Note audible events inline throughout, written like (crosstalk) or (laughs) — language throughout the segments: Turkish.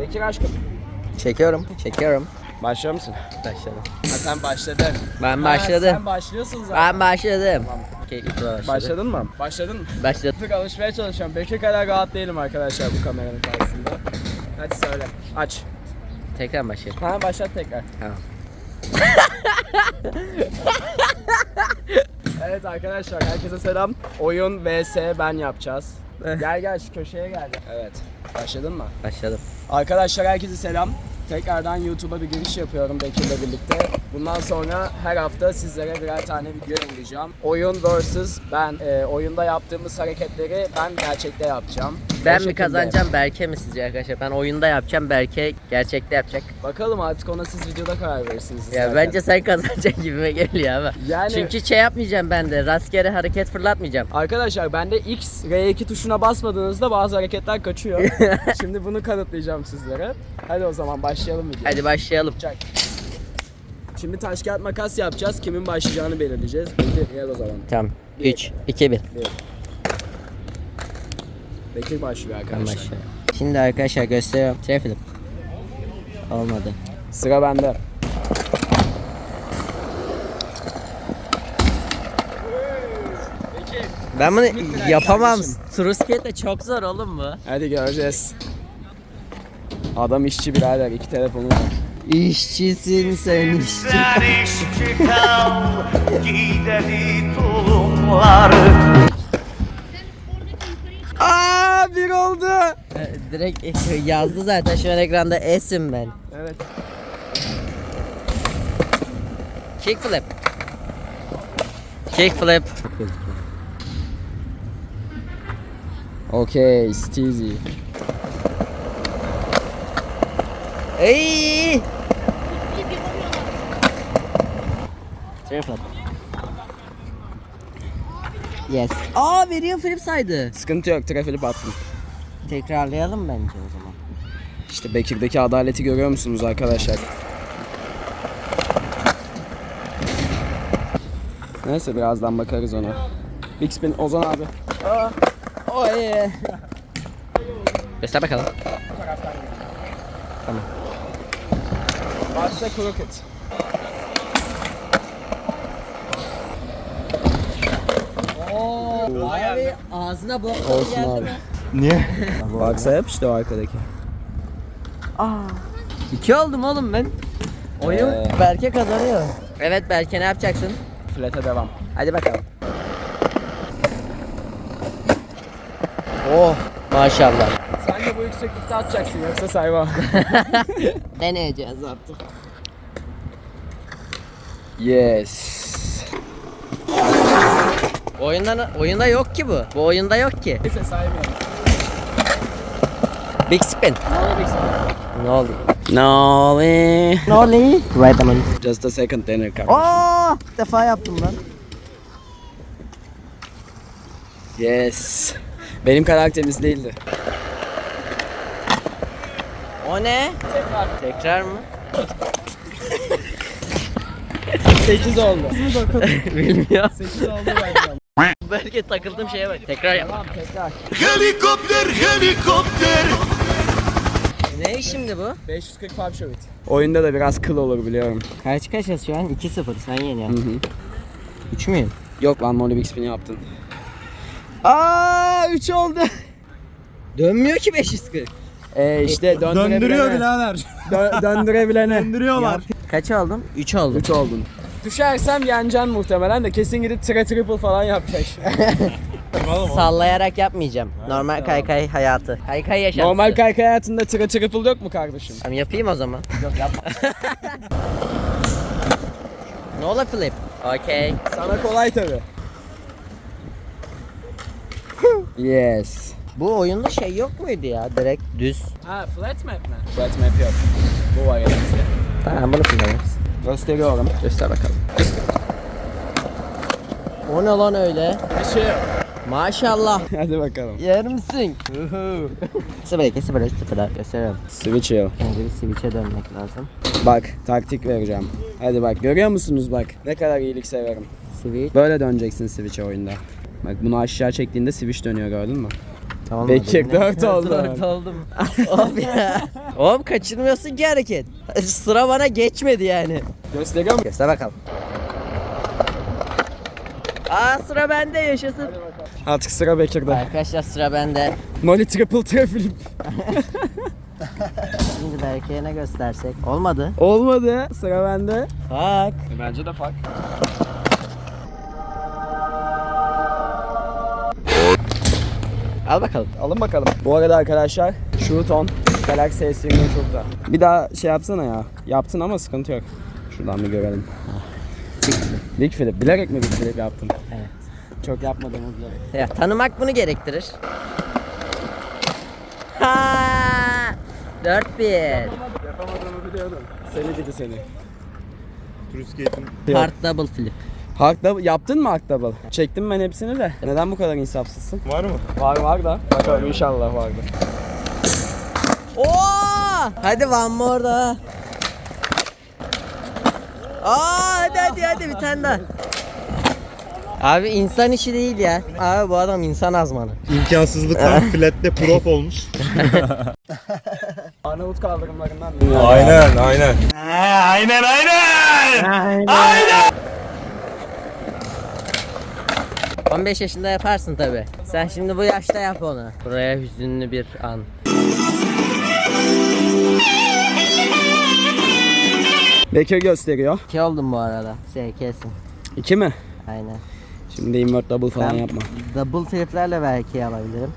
Bekir aşkım. Çekiyorum, çekiyorum. Başlıyor musun? Başladım. Ha, sen başladın. Ben Ha, başladım. sen başlıyorsun zaten. Ben başladım. İlk başladı. Başladın mı? Başladın mı? Başladım. Tık alışmaya çalışıyorum. Bekir kadar rahat değilim arkadaşlar bu kameranın karşısında. Hadi söyle. Aç. Tekrar başlayalım. Ha başlat tekrar. Tamam. (laughs) Evet arkadaşlar herkese selam. Oyun vs ben yapacağız. gel gel şu köşeye gel. Evet. Başladın mı? Başladım. Arkadaşlar herkese selam. Tekrardan YouTube'a bir giriş yapıyorum Bekir'le birlikte. Bundan sonra her hafta sizlere birer tane video yollayacağım. Oyun vs ben. Ee, oyunda yaptığımız hareketleri ben gerçekte yapacağım. Ben mi kazanacağım Berke mi sizce arkadaşlar? Ben oyunda yapacağım Berke gerçekte yapacak. Bakalım artık ona siz videoda karar verirsiniz. Ya zaten. bence sen (laughs) kazanacaksın gibime geliyor ama. Yani- Çünkü şey yapmayacağım ben de rastgele hareket fırlatmayacağım. Arkadaşlar bende X, R2 tuşuna basmadığınızda bazı hareketler kaçıyor. (laughs) Şimdi bunu kanıtlayacağım sizlere. Hadi o zaman başlayalım videoya. Hadi başlayalım. Çak. Şimdi taş kağıt makas yapacağız. Kimin başlayacağını belirleyeceğiz. Bekir gel o zaman. Tamam. 3, 2, 1. Bekir başlıyor arkadaşlar. başlıyorum. Şimdi arkadaşlar gösteriyorum. Traffic. Olmadı. Sıra bende. Ben bunu yapamam. kardeşim. True skate de çok zor oğlum bu. Hadi göreceğiz. Adam işçi birader. iki telefonu var. İşçisin sen işçi. Sen işçi kal Gideri tulumları Aa bir oldu. Ee, Direkt yazdı zaten şu an ekranda S'im ben. Evet. Kickflip. Kickflip. Okay, Steezy. Ey! Traffic. Yes. Aa veriyor flip saydı. Sıkıntı yok. Trafili attım. Tekrarlayalım bence o zaman. İşte Bekir'deki adaleti görüyor musunuz arkadaşlar? Neyse birazdan bakarız ona. Big spin Ozan abi. Oy. Göster bakalım. Tamam. Başta kroket. Abi ağzına bok Olsun geldi abi. mi? Niye? Baksa yap işte o arkadaki. İki oldum oğlum ben. Oyun Ee. Berke kazanıyor. Evet Berke ne yapacaksın? Flat'e devam. Hadi bakalım. Oh maşallah. Sen de bu yükseklikte atacaksın yoksa sayma. (laughs) Deneyeceğiz artık. yes. Oyunda oyunda yok ki bu. Bu oyunda yok ki. Neyse spin. Ne big spin? Ne oldu? No way. Ne oldu? Right aman. Just a second denir kardeşim. Aa, ilk defa yaptım lan. Yes. Benim karakterimiz değildi. O ne? Tekrar. Tekrar mı? 8 oldu. (laughs) Bilmiyorum. 8 oldu bence. Belki takıldığım şeye bak. Tekrar yap. Tamam tekrar. Helikopter helikopter Ne şimdi bu? 540 pub shove it. Oyunda da biraz kıl olur biliyorum. Kaç kaçız şu an? 2-0 sen Hı yeniyorsun. hı. 3 müyüm? Yok lan Molly Big Spin yaptın. Aa 3 oldu. Dönmüyor ki 540. Ee işte döndürebilene. Döndürüyor birader. Dö- döndürebilene. Döndürüyorlar. Kaç oldum? 3 oldum. 3 oldun. Düşersem yeneceksin muhtemelen de kesin gidip tre triple falan yapacak. Sallayarak yapmayacağım. Normal kaykay hayatı. Kaykay yaşantısı. Normal kaykay hayatında tre triple yok mu kardeşim? Tamam yapayım o zaman. (laughs) Yok yapma. (laughs) ne ola flip? Okey. Sana kolay tabi. (laughs) yes. Bu oyunda şey yok muydu ya? Direkt düz. Ha flat map mi? Flat map yok. Bu var elimizde. Tamam bunu kullanırız. Gösteriyorum. Göster bakalım. O ne lan öyle? Bir şey yok. Maşallah. (laughs) Hadi bakalım. Yer misin? sıfır iki sıfır üç sıfır dört gösteriyorum. Switch yıl. Önce bir switch'e dönmek lazım. Bak taktik vereceğim. Hadi bak görüyor musunuz bak ne kadar iyilik severim. Switch. Böyle döneceksin switch'e oyunda. Bak bunu aşağı çektiğinde switch dönüyor gördün mü? Bekir, Ne? dört oldu. Dört oldum. of ya. Oğlum kaçırmıyorsun ki hareket. (laughs) Sıra bana geçmedi yani. Gösteriyor mu? Göster bakalım. Aa sıra bende yaşasın. Artık sıra Bekir'de. Arkadaşlar sıra bende. Noli triple treflip. (laughs) Şimdi Berke'ye ne göstersek? Olmadı. Olmadı. Sıra bende. Bak. Bence de fark. Al bakalım. Alın bakalım. Bu arada arkadaşlar Shoot on Galaxy S20 çok da. Bir daha şey yapsana ya. Yaptın ama sıkıntı yok. Şuradan bir görelim. Big Flip. Bilerek mi Big Flip yaptın? Evet. Çok yapmadığımız üzere. Ya tanımak bunu gerektirir. Ha! 4-1. Yapamadığımı biliyordum. Seni gidi seni. Truskate'in Hard double flip. Double, yaptın mı double? Çektim ben hepsini de. Neden bu kadar insafsızsın? var mı? Var var da. Bakalım inşallah vardı. Oo! Hadi one more daha. Aa hadi hadi hadi bir tane daha. Abi insan işi değil ya. Abi bu adam insan azmanı. İmkansızlıktan (laughs) flatte prof olmuş. (laughs) Arnavut kaldırımlarından. aynen aynen. Aynen aynen 15 yaşında yaparsın tabi. Sen şimdi bu yaşta yap onu. Buraya hüzünlü bir an. Bekir gösteriyor. 2 oldum bu arada. SK'sin. İki mi? Aynen. Şimdi invert double falan Ben yapma. double fliplerle belki alabilirim.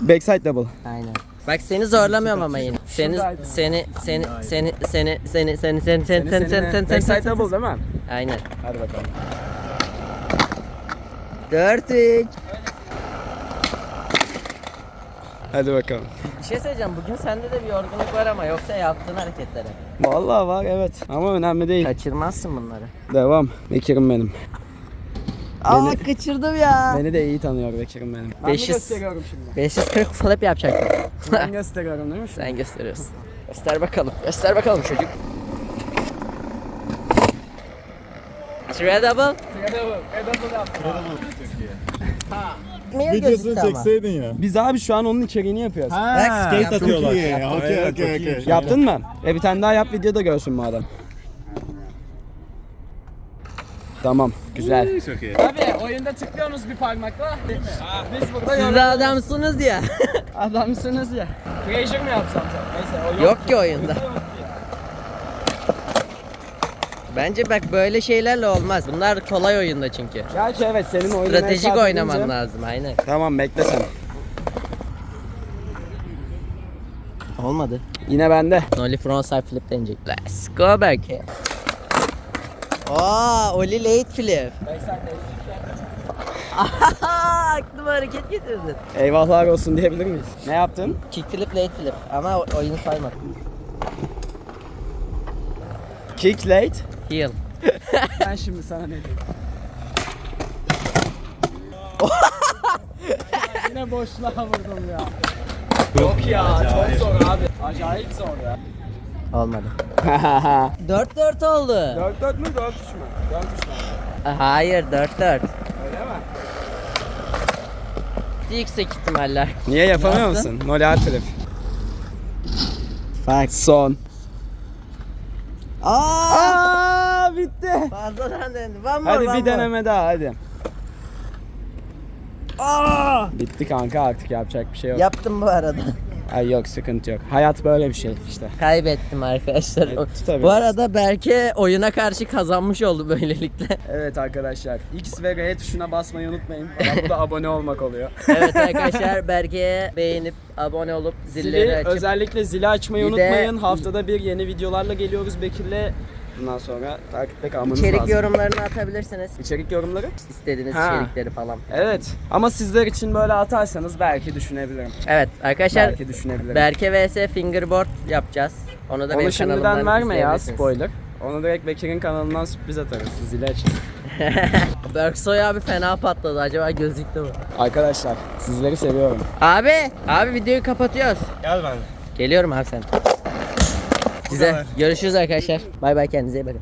Backside double. Aynen. Bak seni zorlamıyorum ama yine. Seni Şuradaydı. seni seni seni seni seni seni seni seni seni seni seni Backside seni double değil mi? Aynen. Hadi bakalım. 4 3. Hadi bakalım. Bir şey söyleyeceğim. Bugün sende de bir yorgunluk var ama yoksa yaptığın hareketlere. Vallahi var evet. Ama önemli değil. Kaçırmazsın bunları. Devam. Bekir'im benim. Aa kaçırdım ya. Beni de iyi tanıyor Bekir'im benim. Ben 500 mi gösteriyorum şimdi? 540 flip yapacaktım. Ben gösteriyorum değil mi? Sen gösteriyorsun. Göster bakalım. Göster bakalım çocuk. Three double. Niye Videosunu gözüktü ama? çekseydin ya. Biz abi şu an onun içeriğini yapıyoruz. Skate atıyorlar. iyi. Okey okey okey. Yaptın mı? E bir tane daha yap videoda görsün madem. Tamam, güzel. Çok iyi. Abi oyunda tıklıyorsunuz bir parmakla. Biz burada Siz de adamsınız ya. adamsınız ya. Treasure mi yapsam sen? Neyse o Yok ki oyunda. Bence bak böyle şeylerle olmaz. Bunlar kolay oyunda çünkü. Gerçi evet senin oyununa Stratejik hesap oynaman edince- lazım aynen. Tamam bekle sen. Olmadı. Yine bende. Nolly frontside flip deneyecek. Let's go belki. Aa, Oli late flip. Aklıma hareket getirdin. Eyvahlar olsun diyebilir miyiz? Ne yaptın? Kick flip late flip ama o- oyunu saymadım. Kick late. Heel. (laughs) Ben şimdi sana ne diyeyim? (laughs) Yine boşluğa vurdum ya. Yok ya çok zor abi. Acayip zor ya. Olmadı. 4-4 (laughs) oldu. 4-4 mü 4-3 mü? 4-3 mü? Hayır 4-4. Öyle mi? Yüksek ihtimaller. Niye yapamıyor yaptın? musun? Noli Altrip. Fuck. Son. Aa! Bitti. Fazladan denedim. One more, Hadi one bir more. deneme daha hadi. Aa! Bitti kanka artık yapacak bir şey yok. Yaptım bu arada. Ay yok sıkıntı yok. Hayat böyle bir şey işte. Kaybettim arkadaşlar. Tabii. Bu arada Berke oyuna karşı kazanmış oldu böylelikle. (laughs) Evet arkadaşlar X ve R tuşuna basmayı unutmayın. Bu da (laughs) abone olmak oluyor. evet arkadaşlar (laughs) Berke'ye beğenip abone olup zilleri Zili açıp özellikle zili açmayı Bir de- unutmayın. Haftada bir yeni videolarla geliyoruz Bekir'le. Bundan sonra takipte kalmanız içerik lazım. yorumlarını atabilirsiniz. İçerik yorumları? İstediğiniz Ha. içerikleri falan. Evet. Ama sizler için böyle atarsanız belki düşünebilirim. Evet arkadaşlar Belki düşünebilirim. Berke vs fingerboard yapacağız. Onu da Onu benim şimdiden kanalımdan verme ya izleyebilirsiniz. spoiler. Onu direkt Bekir'in kanalından sürpriz atarız. Zili açın. (laughs) Berksoy abi fena patladı. Acaba gözüktü mü? Arkadaşlar sizleri seviyorum. Abi, abi videoyu kapatıyoruz. Gel ben. Geliyorum abi sen. Size kadar. görüşürüz arkadaşlar. Bay bay kendinize iyi bakın.